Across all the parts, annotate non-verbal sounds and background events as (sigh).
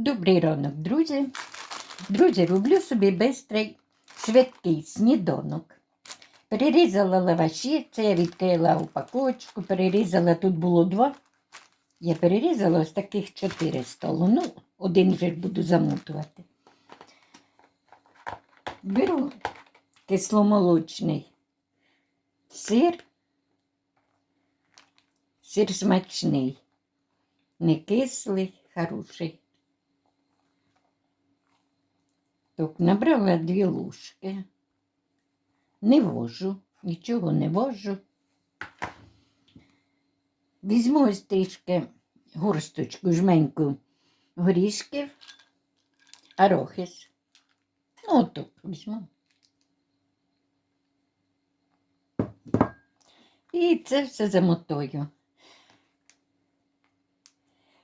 Добрий ранок, друзі. Друзі, роблю собі бистрий, швидкий сніданок. Перерізала лаваші, це я відкрила упаковочку, перерізала, тут було два. Я перерізала ось таких чотири столу. Ну, один же ж буду замотувати. Беру кисломолочний сир. Сир смачний, не кислий, хороший. Так, набрала дві ложки. Не вожу, нічого не вожу. Візьму ось трішки горсточку жменьку горішків, арохис. Ну, отак візьму. І це все замотою.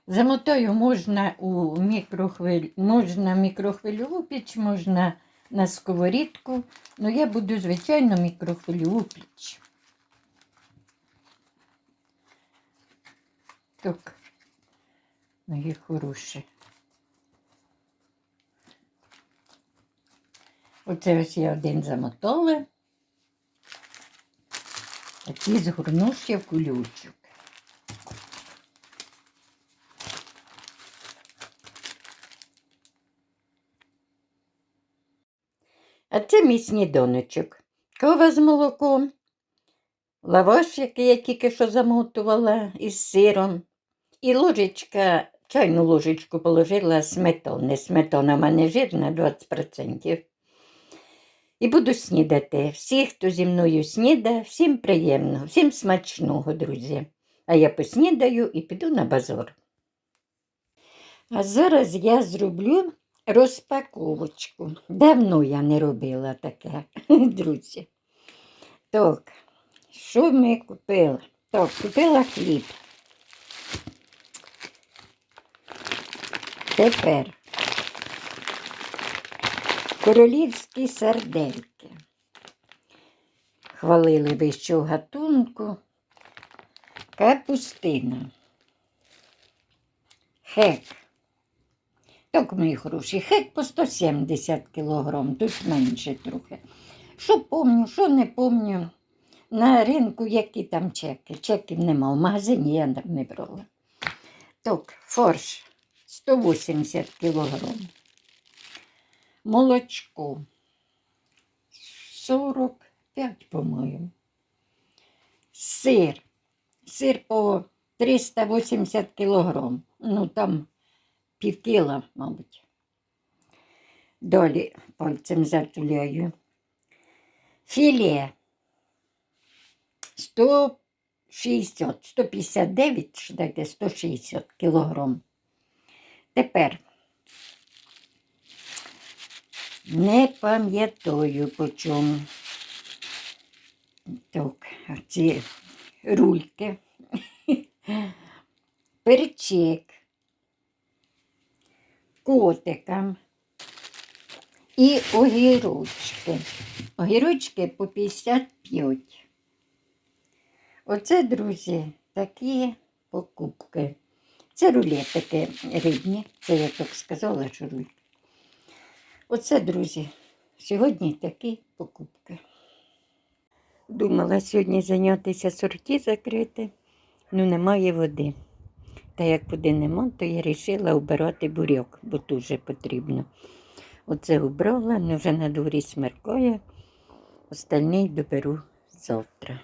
Замотою можна у мікрохвиль... можна мікрохвильову піч, можна на сковорідку. Ну, я буду, звичайно, мікрохвильову піч. Так, мої хороші. Оце ось я один замотала. А ці згорну в кулючок. А це мій сніданочок. Кава з молоком, лаваш, я тільки що замотувала із сиром. І ложечка, чайну ложечку положила сметани. Сметана в мене жирна 20%. І буду снідати. Всі, хто зі мною сніда, всім приємно, всім смачного, друзі. А я поснідаю і піду на базар. А зараз я зроблю розпаковочку. Давно я не робила таке, (laughs) друзі. Так, що ми купили? Так, купила хліб. Тепер королівські сардельки. Хвалили вищого гатунку. Капустина. Хек. Так, мої хороші, хек по 170 кілограм, тут менше трохи. Що помню, що не помню. На ринку які там чеки. Чеків нема, в магазині я не брала. Так, форш 180 кілограм. Молочко 45, по-моєму. Сир. Сир по 380 кілограм. Ну, там пів кіла, мабуть. Далі пальцем затуляю. Філе 160, 159, що дайте 160 кілограм. Тепер не пам'ятаю по чому. Так, ці рульки. (laughs) Перчик котикам і огірочки. Огірочки по 55. Оце, друзі, такі покупки. Це рулетики рибні, це я так сказала, що рульки. Оце, друзі, сьогодні такі покупки. Думала сьогодні зайнятися сорті закрити, ну немає води. Та як куди нема, то я вирішила обирати бурьок, бо дуже потрібно. Оце обрала, але вже на дворі смеркоє. остальний доберу завтра.